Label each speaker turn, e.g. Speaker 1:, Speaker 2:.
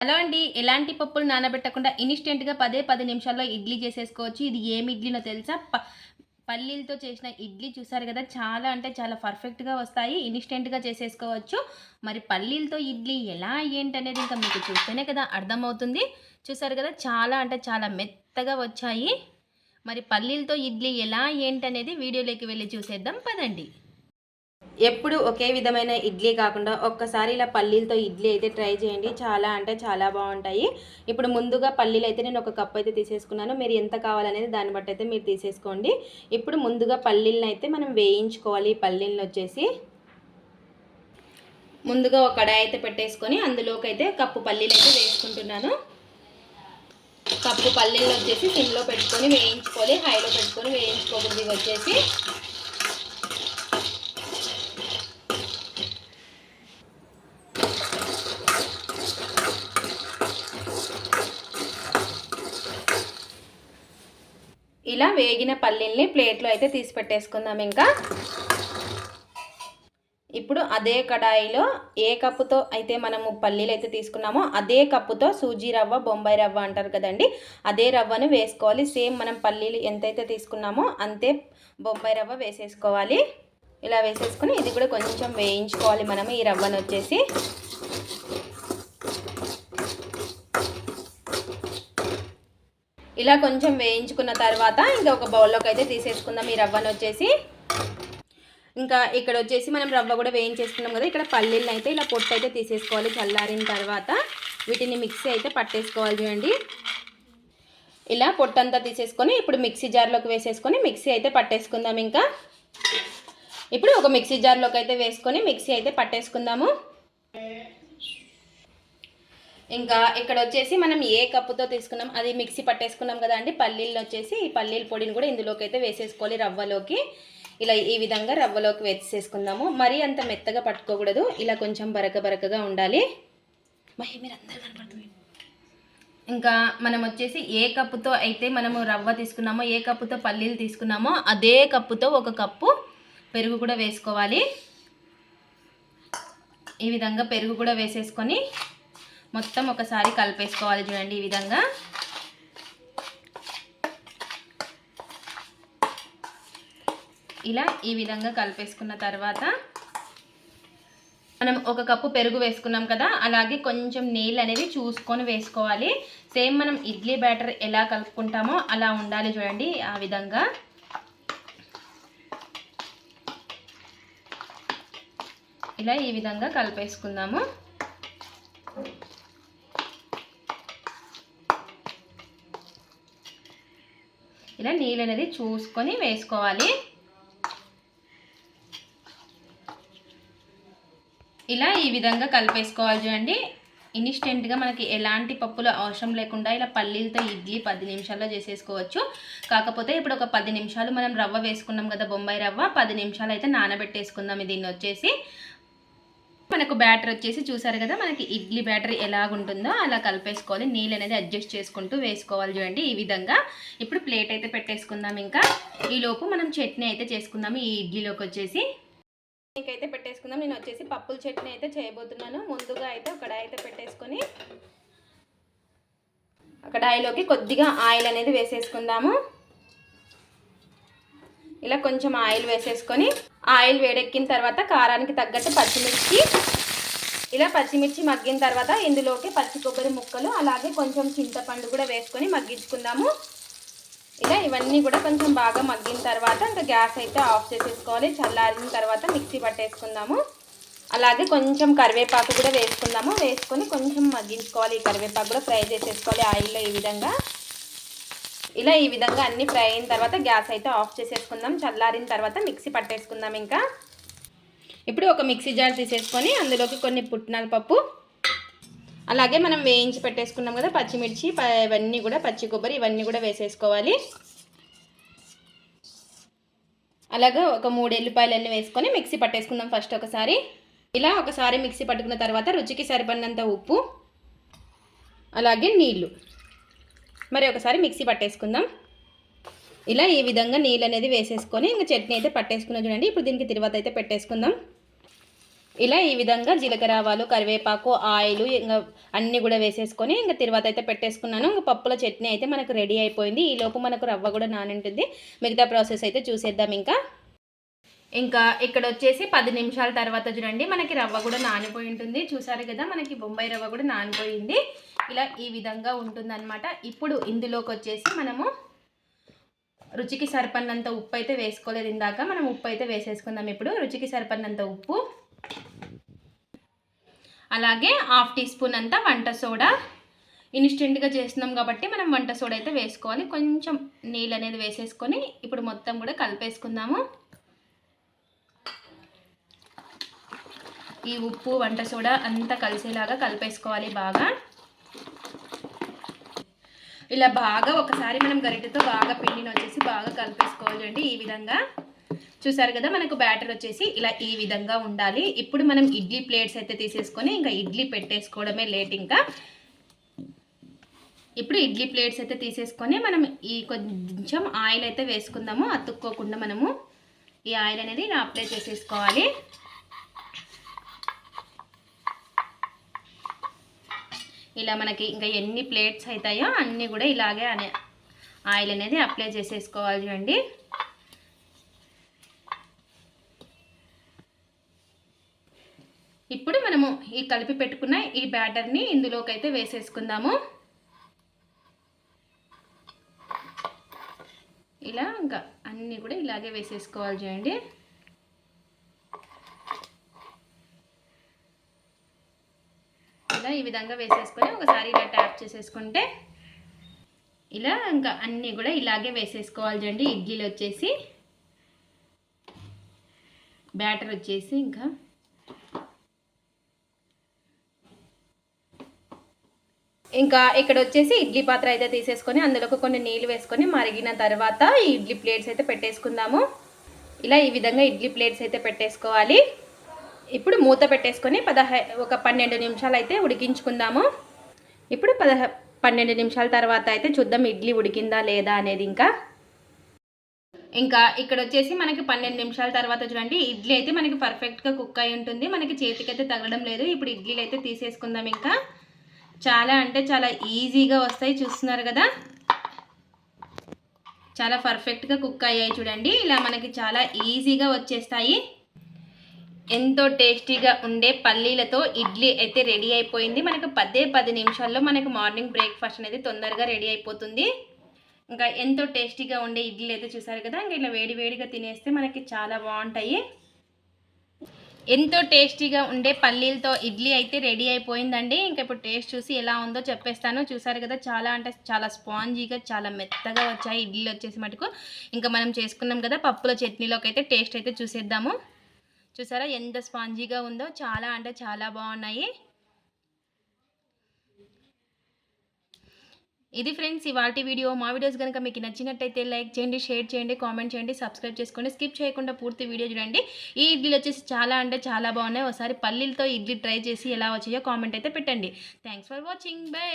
Speaker 1: Hello అండి. ఎలాంటి పప్పులు నానబెట్టకుండా ఇన్స్టెంట్గా పదే పది నిమిషాల్లో ఇడ్లీ చేసేసుకోవచ్చు. ఇది ఏమి ఇడ్లీనో తెలుసా? ప పల్లీలతో చేసిన ఇడ్లీ చూసారు కదా చాలా అంటే చాలా పర్ఫెక్ట్గా వస్తాయి. ఇన్స్టెంట్గా చేసేసుకోవచ్చు. మరి పల్లీలతో ఇడ్లీ ఎలా ఏంటనేది ఇంకా మీకు చూస్తేనే కదా అర్థమవుతుంది. చూసారు కదా చాలా అంటే చాలా మెత్తగా వచ్చాయి. మరి పల్లీలతో ఇడ్లీ ఎలా ఏంటనేది వీడియోలోకి వెళ్ళి చూసేద్దాం. పదండి. ఎప్పుడు ఒకే విధమైన ఇడ్లీ కాకుండా ఒక్కసారి ఇలా పల్లీలతో ఇడ్లీ అయితే ట్రై చేయండి. చాలా అంటే చాలా బాగుంటాయి. ఇప్పుడు ముందుగా పల్లీలు అయితే నేను ఒక కప్ అయితే తీసేసుకున్నాను. మీరు ఎంత కావాలనేది దాన్ని బట్టి అయితే మీరు తీసేసుకోండి. ఇప్పుడు ముందుగా పల్లీలను అయితే మనం వేయించుకోవాలి. పల్లీలను వచ్చేసి ముందుగా ఒక కడాయి అయితే పెట్టేసుకొని అందులోకి అయితే కప్పు పల్లీలు అయితే వేసుకుంటున్నాను. కప్పు పల్లీలు వచ్చేసి సిమ్లో పెట్టుకొని వేయించుకోవాలి. హైలో పెట్టుకొని వేయించుకోకూడదు. వచ్చేసి ఇలా వేగిన పల్లీల్ని ప్లేట్లో అయితే తీసి పెట్టేసుకుందాం ఇంకా. ఇప్పుడు అదే కడాయిలో ఏ కప్పుతో అయితే మనము పల్లీలు అయితే తీసుకున్నామో అదే కప్పుతో సూజీ రవ్వ బొంబాయి రవ్వ అంటారు కదండి. అదే రవ్వను వేసుకోవాలి. సేమ్ మనం పల్లీలు ఎంతైతే తీసుకున్నామో అంతే బొంబాయి రవ్వ వేసేసుకోవాలి. ఇలా వేసేసుకుని ఇది కూడా కొంచెం వేయించుకోవాలి మనము ఈ రవ్వను వచ్చేసి. ఇలా కొంచెం వేయించుకున్న తర్వాత ఇంకా ఒక బౌల్లోకి అయితే తీసేసుకుందాం. ఈ రవ్వను వచ్చేసి ఇంకా ఇక్కడ వచ్చేసి మనం రవ్వ కూడా వేయించేసుకున్నాం కదా. ఇక్కడ పల్లీలను అయితే ఇలా పొట్టు అయితే తీసేసుకోవాలి చల్లారిన తర్వాత. వీటిని మిక్సీ అయితే పట్టేసుకోవాలి చూడండి. ఇలా పొట్టంతా తీసేసుకొని ఇప్పుడు మిక్సీ జార్లోకి వేసేసుకొని మిక్సీ అయితే పట్టేసుకుందాం ఇంకా. ఇప్పుడు ఒక మిక్సీ జార్లోకి అయితే వేసుకొని మిక్సీ అయితే పట్టేసుకుందాము. ఇంకా ఇక్కడ వచ్చేసి మనం ఏ కప్పుతో తీసుకున్నాం? అది మిక్సీ పట్టేసుకున్నాం కదా అండి. పల్లీలు వచ్చేసి ఈ పల్లీల పొడిని కూడా ఇందులోకి అయితే వేసేసుకోవాలి రవ్వలోకి. ఇలా ఈ విధంగా రవ్వలోకి వేసేసుకుందాము. మరీ అంత మెత్తగా పట్టుకోకూడదు. ఇలా కొంచెం బరక బరకగా ఉండాలి. మహి మీరు అందరు కనపడుతుంది ఇంకా మనం వచ్చేసి ఏ కప్పుతో అయితే మనము రవ్వ తీసుకున్నామో ఏ కప్పుతో పల్లీలు తీసుకున్నామో అదే కప్పుతో ఒక కప్పు పెరుగు కూడా వేసుకోవాలి. ఈ విధంగా పెరుగు కూడా వేసేసుకొని మొత్తం ఒకసారి కలిపేసుకోవాలి చూడండి ఈ విధంగా. ఇలా ఈ విధంగా కలిపేసుకున్న తర్వాత మనం ఒక కప్పు పెరుగు వేసుకున్నాం కదా అలాగే కొంచెం నీళ్ళు అనేది చూసుకొని వేసుకోవాలి. సేమ్ మనం ఇడ్లీ బ్యాటర్ ఎలా కలుపుకుంటామో అలా ఉండాలి చూడండి ఆ విధంగా. ఇలా ఈ విధంగా కలిపేసుకుందాము. ఇలా నీళ్ళు అనేది చూసుకొని వేసుకోవాలి. ఇలా ఈ విధంగా కలిపేసుకోవాలి చూడండి. ఇన్స్టెంట్గా మనకి ఎలాంటి పప్పులు అవసరం లేకుండా ఇలా పల్లీలతో ఇడ్లీ పది నిమిషాల్లో చేసేసుకోవచ్చు. కాకపోతే ఇప్పుడు ఒక పది నిమిషాలు మనం రవ్వ వేసుకున్నాం కదా బొంబాయి రవ్వ పది నిమిషాలు అయితే నానబెట్టేసుకుందాం. దీన్ని వచ్చేసి మనకు బ్యాటర్ వచ్చేసి చూసారు కదా మనకి ఇడ్లీ బ్యాటర్ ఎలాగుంటుందో అలా కలిపేసుకోవాలి. నీళ్ళు అనేది అడ్జస్ట్ చేసుకుంటూ వేసుకోవాలి చూడండి ఈ విధంగా. ఇప్పుడు ప్లేట్ అయితే పెట్టేసుకుందాం ఇంకా. ఈలోపు మనం చట్నీ అయితే చేసుకుందాము ఈ ఇడ్లీలోకి వచ్చేసి. ఇంకైతే పెట్టేసుకుందాం. నేను వచ్చేసి పప్పుల చట్నీ అయితే చేయబోతున్నాను. ముందుగా అయితే ఒక కడాయి అయితే పెట్టేసుకొని కడాయిలోకి కొద్దిగా ఆయిల్ అనేది వేసేసుకుందాము. ఇలా కొంచెం ఆయిల్ వేసేసుకొని ఆయిల్ వేడెక్కిన తర్వాత కారానికి తగ్గట్టు పచ్చిమిర్చి. ఇలా పచ్చిమిర్చి మగ్గిన తర్వాత ఇందులోకి పచ్చి కొబ్బరి ముక్కలు అలాగే కొంచెం చింతపండు కూడా వేసుకొని మగ్గించుకుందాము. ఇలా ఇవన్నీ కూడా కొంచెం బాగా మగ్గిన తర్వాత ఇంకా గ్యాస్ అయితే ఆఫ్ చేసేసుకోవాలి. చల్లారిన తర్వాత మిక్సీ పట్టేసుకుందాము. అలాగే కొంచెం కరివేపాకు కూడా వేసుకుందాము. వేసుకొని కొంచెం మగ్గించుకోవాలి. ఈ కరివేపాకు కూడా ఫ్రై చేసేసుకోవాలి ఆయిల్లో ఈ విధంగా. ఇలా ఈ విధంగా అన్ని ఫ్రై అయిన తర్వాత గ్యాస్ అయితే ఆఫ్ చేసేసుకుందాం. చల్లారిన తర్వాత మిక్సీ పట్టేసుకుందాం ఇంకా. ఇప్పుడు ఒక మిక్సీ జార్ తీసేసుకొని అందులోకి కొన్ని పుట్నాల పప్పు అలాగే మనం వేయించి పెట్టేసుకున్నాం కదా పచ్చిమిర్చి ఇవన్నీ కూడా పచ్చి కొబ్బరి ఇవన్నీ కూడా వేసేసుకోవాలి. అలాగే ఒక మూడు ఎల్లిపాయలన్నీ వేసుకొని మిక్సీ పట్టేసుకుందాం ఫస్ట్ ఒకసారి. ఇలా ఒకసారి మిక్సీ పట్టుకున్న తర్వాత రుచికి సరిపడినంత ఉప్పు అలాగే నీళ్ళు మరి ఒకసారి మిక్సీ పట్టేసుకుందాం. ఇలా ఈ విధంగా నీళ్ళు అనేది వేసేసుకొని ఇంకా చట్నీ అయితే పట్టేసుకున్నా చూడండి. ఇప్పుడు దీనికి తిరువాత అయితే పెట్టేసుకుందాం. ఇలా ఈ విధంగా జీలకర్ర ఆవాలు కరివేపాకు ఆయిల్ ఇంకా అన్నీ కూడా వేసేసుకొని ఇంకా తర్వాత అయితే పెట్టేసుకున్నాను. ఇంకా పప్పుల చట్నీ అయితే మనకు రెడీ అయిపోయింది. ఈ లోపు మనకు రవ్వ కూడా నానింటుంది. మిగతా ప్రాసెస్ అయితే చూసేద్దాం ఇంకా. ఇంకా ఇక్కడ వచ్చేసి పది నిమిషాల తర్వాత చూడండి మనకి రవ్వ కూడా నానిపోయి ఉంటుంది. చూసారు కదా మనకి బొంబాయి రవ్వ కూడా నానిపోయింది. ఇలా ఈ విధంగా ఉంటుందన్నమాట. ఇప్పుడు ఇందులోకి వచ్చేసి మనము రుచికి సరిపడినంత ఉప్పు అయితే వేసుకోలేదు. ఇందాక మనం ఉప్పు అయితే వేసేసుకుందాం. ఇప్పుడు రుచికి సరిపడినంత ఉప్పు అలాగే హాఫ్ టీ స్పూన్ అంతా వంట సోడా. ఇన్స్టెంట్గా చేస్తున్నాం కాబట్టి మనం వంట సోడా అయితే వేసుకోవాలి. కొంచెం నీళ్ళు అనేది వేసేసుకొని ఇప్పుడు మొత్తం కూడా కలిపేసుకుందాము. ఈ ఉప్పు వంట సోడా అంతా కలిసేలాగా కలిపేసుకోవాలి బాగా. ఇలా బాగా ఒకసారి మనం గరిటెతో బాగా పిండిని వచ్చేసి బాగా కలిపేసుకోవాలి అండి ఈ విధంగా. చూసారు కదా మనకు బ్యాటర్ వచ్చేసి ఇలా ఈ విధంగా ఉండాలి. ఇప్పుడు మనం ఇడ్లీ ప్లేట్స్ అయితే తీసేసుకొని ఇంకా ఇడ్లీ పెట్టేసుకోవడమే లేట్ ఇంకా. ఇప్పుడు ఇడ్లీ ప్లేట్స్ అయితే తీసేసుకొని మనం ఈ కొంచెం ఆయిల్ అయితే వేసుకుందాము. అతుక్కోకుండా మనము ఈ ఆయిల్ అనేది ఇలా అప్లై చేసేసుకోవాలి. ఇలా మనకి ఇంకా ఎన్ని ప్లేట్స్ అవుతాయో అన్నీ కూడా ఇలాగే అనే ఆయిల్ అనేది అప్లై చేసేసుకోవాలి చూడండి. ఇప్పుడు మనము ఈ కలిపి పెట్టుకున్న ఈ బ్యాటర్ని ఇందులోకి అయితే వేసేసుకుందాము. ఇలా ఇంకా అన్నీ కూడా ఇలాగే వేసేసుకోవాలి చూడండి. ఇలా ఈ విధంగా వేసేసుకొని ఒకసారి ఇలా ట్యాప్ చేసేసుకుంటే ఇలా ఇంకా అన్నీ కూడా ఇలాగే వేసేసుకోవాలి చూడండి. ఇడ్లీలు వచ్చేసి బ్యాటర్ వచ్చేసి ఇంకా ఇంకా ఇక్కడ వచ్చేసి ఇడ్లీ పాత్ర అయితే తీసేసుకొని అందులోకి కొన్ని నీళ్ళు వేసుకొని మరిగిన తర్వాత ఈ ఇడ్లీ ప్లేట్స్ అయితే పెట్టేసుకుందాము. ఇలా ఈ విధంగా ఇడ్లీ ప్లేట్స్ అయితే పెట్టేసుకోవాలి. ఇప్పుడు మూత పెట్టేసుకొని పదహై ఒక పన్నెండు నిమిషాలు అయితే ఉడికించుకుందాము. ఇప్పుడు పదహ పన్నెండు నిమిషాల తర్వాత అయితే చూద్దాం ఇడ్లీ ఉడికిందా లేదా అనేది ఇంకా. ఇంకా ఇక్కడ వచ్చేసి మనకి పన్నెండు నిమిషాల తర్వాత చూడండి ఇడ్లీ అయితే మనకి పర్ఫెక్ట్గా కుక్ అయి ఉంటుంది. మనకి చేతికైతే తగలడం లేదు. ఇప్పుడు ఇడ్లీలు అయితే తీసేసుకుందాం ఇంకా. చాలా అంటే చాలా ఈజీగా వస్తాయి చూస్తున్నారు కదా. చాలా పర్ఫెక్ట్గా కుక్ అయ్యాయి చూడండి. ఇలా మనకి చాలా ఈజీగా వచ్చేస్తాయి. ఎంతో టేస్టీగా ఉండే పల్లీలతో ఇడ్లీ అయితే రెడీ అయిపోయింది. మనకు పదే పది నిమిషాల్లో మనకు మార్నింగ్ బ్రేక్ఫాస్ట్ అనేది తొందరగా రెడీ అయిపోతుంది. ఇంకా ఎంతో టేస్టీగా ఉండే ఇడ్లీ అయితే చూసారు కదా ఇంకా ఇలా వేడి వేడిగా తినేస్తే మనకి చాలా బాగుంటాయి. ఎంతో టేస్టీగా ఉండే పల్లీలతో ఇడ్లీ అయితే రెడీ అయిపోయిందండి. ఇంకా ఇప్పుడు టేస్ట్ చూసి ఎలా ఉందో చెప్పేస్తాను. చూసారు కదా చాలా అంటే చాలా స్పాంజీగా చాలా మెత్తగా వచ్చాయి ఇడ్లీలు వచ్చేసి మటుకు. ఇంకా మనం చేసుకున్నాం కదా పప్పుల చట్నీలోకి అయితే టేస్ట్ అయితే చూసేద్దాము. చూసారా ఎంత స్పాంజీగా ఉందో? చాలా అంటే చాలా బాగున్నాయి. ఇది ఫ్రెండ్స్ ఇవాటి వీడియో. మా వీడియోస్ కనుక మీకు నచ్చినట్టయితే లైక్ చేయండి షేర్ చేయండి కామెంట్ చేయండి సబ్స్క్రైబ్ చేసుకోండి స్కిప్ చేయకుండా పూర్తి వీడియో చూడండి. ఈ ఇడ్లీలు వచ్చేసి చాలా అంటే చాలా బాగున్నాయి. ఒకసారి పల్లీలతో ఇడ్లీ ట్రై చేసి ఎలా వచ్చాయో కామెంట్ అయితే పెట్టండి. Thanks for watching. బై.